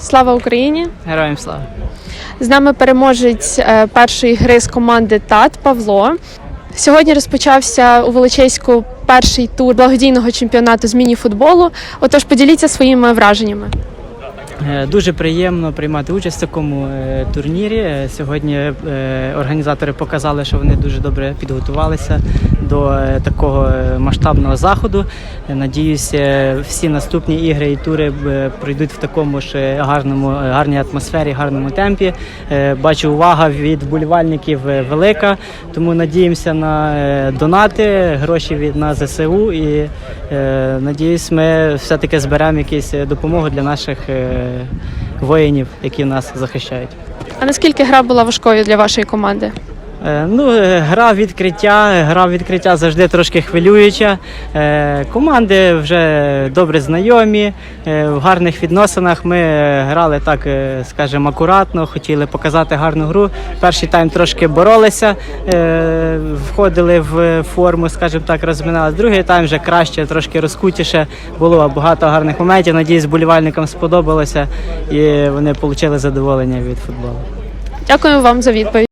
Слава Україні! Героям слава. З нами переможець е, першої гри з команди ТАТ Павло. Сьогодні розпочався у Величеську перший тур благодійного чемпіонату з міні-футболу. Отож, поділіться своїми враженнями. Е, Дуже приємно приймати участь в такому е, турнірі. Е, Сьогодні організатори показали, що вони дуже добре підготувалися до такого масштабного заходу. Надіюся, всі наступні ігри і тури пройдуть в такому ж гарному, гарній атмосфері, гарному темпі. Бачу, увага від вболівальників велика, тому надіємося на донати, гроші від на ЗСУ і надіюсь, ми все-таки зберемо якусь е, допомогу для наших воїнів, які нас захищають. А наскільки гра була важкою для вашої команди? Е, Ну, е, гра відкриття, гра відкриття завжди трошки хвилююча. Е, Команди вже добре знайомі. В гарних відносинах ми грали так, скажімо, акуратно, хотіли показати гарну гру. Перший тайм трошки боролися, входили в форму, скажімо так, розминалися. Другий тайм вже краще, трошки розкутіше. Було багато гарних моментів. Надіюсь, болівальникам сподобалося і вони отримали задоволення від футболу. Дякую вам за відповідь.